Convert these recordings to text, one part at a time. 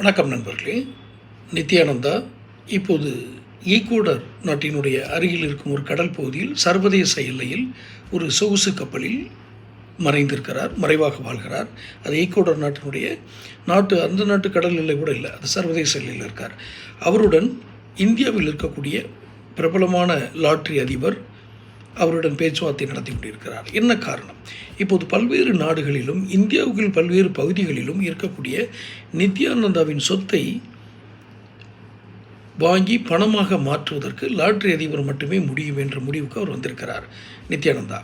வணக்கம் நண்பர்களே. நித்யானந்தா இப்போது ஈக்குவடர் நாட்டினுடைய அருகில் இருக்கும் ஒரு கடல் பகுதியில் சர்வதேச எல்லையில் ஒரு சொகுசு கப்பலில் மறைந்திருக்கிறார் மறைவாக வாழ்கிறார். அது ஈக்குவடர் நாட்டினுடைய நாட்டு அந்த நாட்டு கடல் எல்லை கூட இல்லை அது சர்வதேச எல்லையில் இருக்கார். அவருடன் இந்தியாவில் இருக்கக்கூடிய பிரபலமான லாட்ரி அதிபர் அவருடன் பேச்சுவார்த்தை நடத்தி கொண்டிருக்கிறார். என்ன காரணம்? இப்போது பல்வேறு நாடுகளிலும் இந்தியாவுக்குள் பல்வேறு பகுதிகளிலும் இருக்கக்கூடிய நித்யானந்தாவின் சொத்தை வாங்கி பணமாக மாற்றுவதற்கு லாட்ரி அதிபர் மட்டுமே முடியும் என்ற முடிவுக்கு அவர் வந்திருக்கிறார் நித்யானந்தா.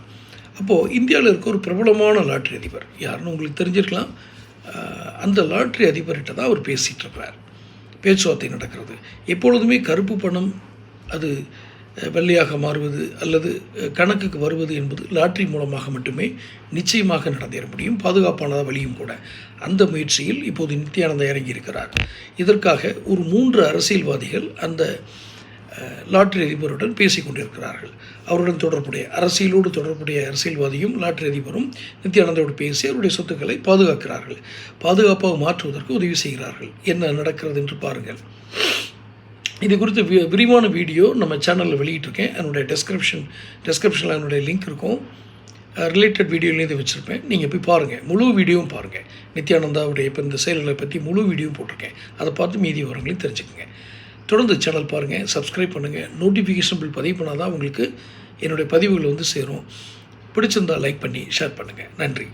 அப்போது இந்தியாவில் இருக்க ஒரு பிரபலமான லாட்ரி அதிபர் யாருன்னு உங்களுக்கு தெரிஞ்சிருக்கலாம். அந்த லாட்ரி அதிபர்கிட்ட தான் அவர் பேசிகிட்டு இருக்கிறார் பேச்சுவார்த்தை நடக்கிறது. எப்பொழுதுமே கருப்பு பணம் அது வெள்ளையாக மாறுவது அல்லது கணக்குக்கு வருவது என்பது லாட்ரி மூலமாக மட்டுமே நிச்சயமாக நடந்தேற முடியும். பாதுகாப்பான வழியும் கூட. அந்த முயற்சியில் இப்போது நித்யானந்தா இறங்கியிருக்கிறார். இதற்காக ஒரு மூன்று அரசியல்வாதிகள் அந்த லாட்ரி அதிபருடன் பேசி கொண்டிருக்கிறார்கள். அவருடன் தொடர்புடைய அரசியலோடு தொடர்புடைய அரசியல்வாதியும் லாட்ரி அதிபரும் நித்யானந்தோடு பேசி அவருடைய சொத்துக்களை பாதுகாக்கிறார்கள். பாதுகாப்பாக மாற்றுவதற்கு உதவி செய்கிறார்கள். என்ன நடக்கிறது என்று பாருங்கள். இது குறித்து வி விரிவான வீடியோ நம்ம சேனலில் வெளியிட்டிருக்கேன். என்னுடைய டெஸ்கிரிப்ஷன் டெஸ்கிரிப்ஷனில் என்னுடைய லிங்க் இருக்கும். ரிலேட்டட் வீடியோலேருந்து வச்சுருப்பேன். நீங்கள் போய் பாருங்கள் முழு வீடியோவும் பாருங்கள் நித்யானந்தாவுடைய இப்போ இந்த செயல்களை பற்றி முழு வீடியோவும் போட்டிருக்கேன். அதை பார்த்து மீதி விவரங்களையும் தெரிஞ்சுக்கோங்க. தொடர்ந்து சேனல் பாருங்கள் சப்ஸ்கிரைப் பண்ணுங்கள் நோட்டிஃபிகேஷன் பில் பதிவு பண்ணால் தான் உங்களுக்கு என்னுடைய பதிவுகள் வந்து சேரும். பிடிச்சிருந்தால் லைக் பண்ணி ஷேர் பண்ணுங்கள் நன்றி.